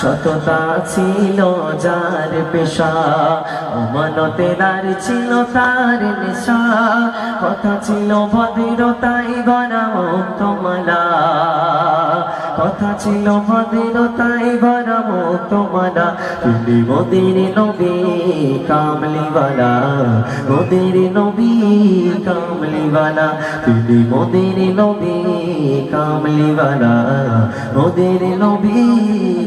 সততা ছিল যার পেশা অমানতে দার ছিল তার নেশা। কথা ছিল ভদ্রতাই গড়া তোমালা কথা ছিল ভদ্রতাই গড়া তোমালা তুমি মোদের নবী কামলিওয়ালা। মোদের নবী কামলিওয়ালা, তুমি মোদের নবী কামলিওয়ালা। মোদের নবী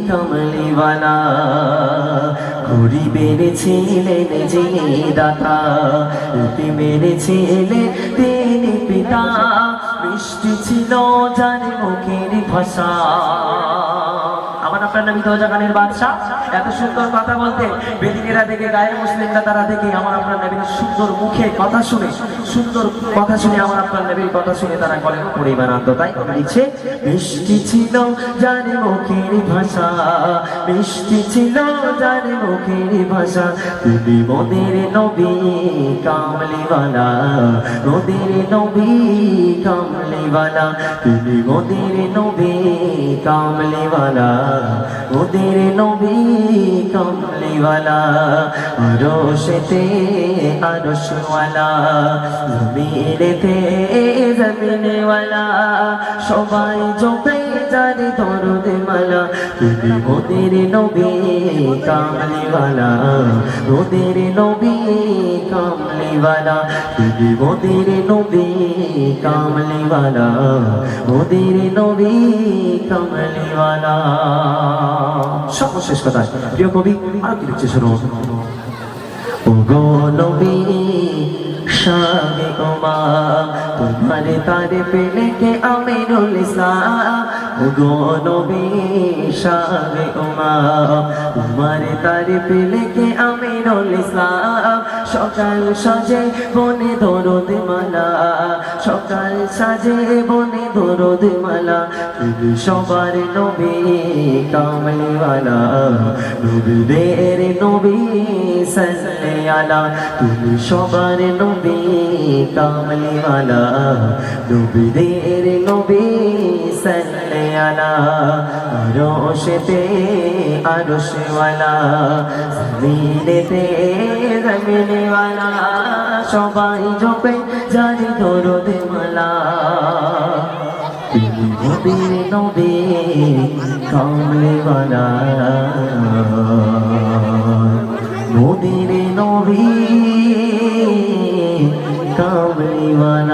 কামলিওয়ালা। ঘুরি বেড়েছিলেন যিনি দাতা মেরেছিলেন যার মুখের ভাষা। আমার আপনার নামি দোজা গানের বাদশাহ এত সুন্দর কথা বলতে বেদিনেরা দেখে, গায়ের মুসলিমরা তারা দেখে, আমার আপনার নবীর সুন্দর মুখে কথা শুনে, সুন্দর কথা শুনে আমার আপনার নবীর কথা শুনে তারা বলেন পরিমাণ আত্মতাই লিখছে, মিষ্টি ছিল যার মুখের ভাষা, মিষ্টি ছিল যার মুখের ভাষা। তুমি মোদের নবী কামলিওয়ালা মোদের নবী কামলিওয়ালা। তুমি মোদের নবী কামলিওয়ালা মোদের নবী কামলিওয়ালা আরও সেতে আরও সোয়ালা জমিনেতে জমিনেওয়ালা, সবাই জপে জানি দরদ মালা তুমি মোদের নবী কামলিওয়ালা, মোদের নবী কামলিওয়ালা তুমি মোদের নবী কামলিওয়ালা, মোদের নবী কামলিওয়ালা। সর্বশেষ কথা, প্রিয় কবি আর কি লিখছে শুরু নবী শাহে ওমা, তোমারে তারে পেলে কে আমিরুল ইসলাম? তোমারে তারে পেলে কে আমিরুল ইসলাম? সকাল সাজে বনে দরদ মালা। সকাল সাজে বনে দরদ মালা। তুমি সবার নবী কামলিওয়ালা। নবীদের নবী সাল্লে আলা তুমি সবার নবী কামলিওয়ালা। নবীদের নবী সাল্লে আলা আরশেতে আরশওয়ালা জমিনেতে জমিনেওয়ালা সবাই জপে জানি দরদ মালা। নবীর নবী কামলিওয়ালা মোদের নবী কামলিওয়ালা